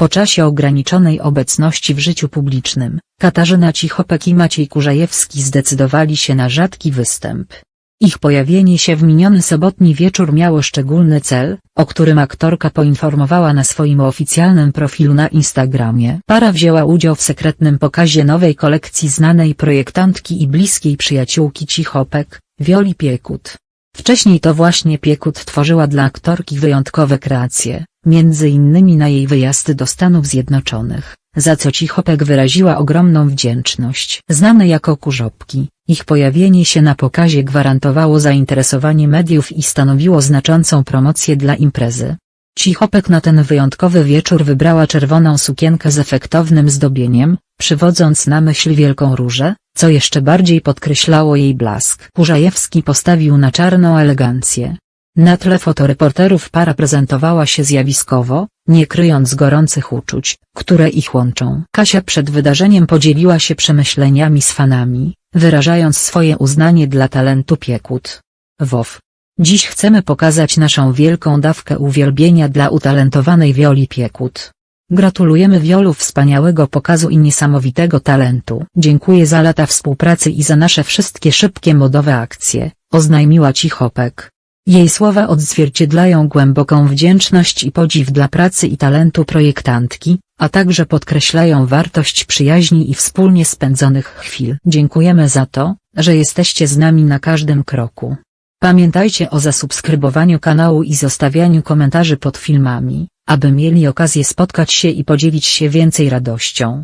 Po czasie ograniczonej obecności w życiu publicznym, Katarzyna Cichopek i Maciej Kurzajewski zdecydowali się na rzadki występ. Ich pojawienie się w miniony sobotni wieczór miało szczególny cel, o którym aktorka poinformowała na swoim oficjalnym profilu na Instagramie. Para wzięła udział w sekretnym pokazie nowej kolekcji znanej projektantki i bliskiej przyjaciółki Cichopek, Wioli Piekut. Wcześniej to właśnie Piekut tworzyła dla aktorki wyjątkowe kreacje, między innymi na jej wyjazdy do Stanów Zjednoczonych, za co Cichopek wyraziła ogromną wdzięczność. Znane jako kurzopki, ich pojawienie się na pokazie gwarantowało zainteresowanie mediów i stanowiło znaczącą promocję dla imprezy. Cichopek na ten wyjątkowy wieczór wybrała czerwoną sukienkę z efektownym zdobieniem, przywodząc na myśl wielką różę, co jeszcze bardziej podkreślało jej blask. Kurzajewski postawił na czarną elegancję. Na tle fotoreporterów para prezentowała się zjawiskowo, nie kryjąc gorących uczuć, które ich łączą. Kasia przed wydarzeniem podzieliła się przemyśleniami z fanami, wyrażając swoje uznanie dla talentu Piekut. WoW. Dziś chcemy pokazać naszą wielką dawkę uwielbienia dla utalentowanej Wioli Piekut. Gratulujemy Wiolu wspaniałego pokazu i niesamowitego talentu. Dziękuję za lata współpracy i za nasze wszystkie szybkie modowe akcje, oznajmiła Cichopek. Jej słowa odzwierciedlają głęboką wdzięczność i podziw dla pracy i talentu projektantki, a także podkreślają wartość przyjaźni i wspólnie spędzonych chwil. Dziękujemy za to, że jesteście z nami na każdym kroku. Pamiętajcie o zasubskrybowaniu kanału i zostawianiu komentarzy pod filmami, aby mieli okazję spotkać się i podzielić się więcej radością.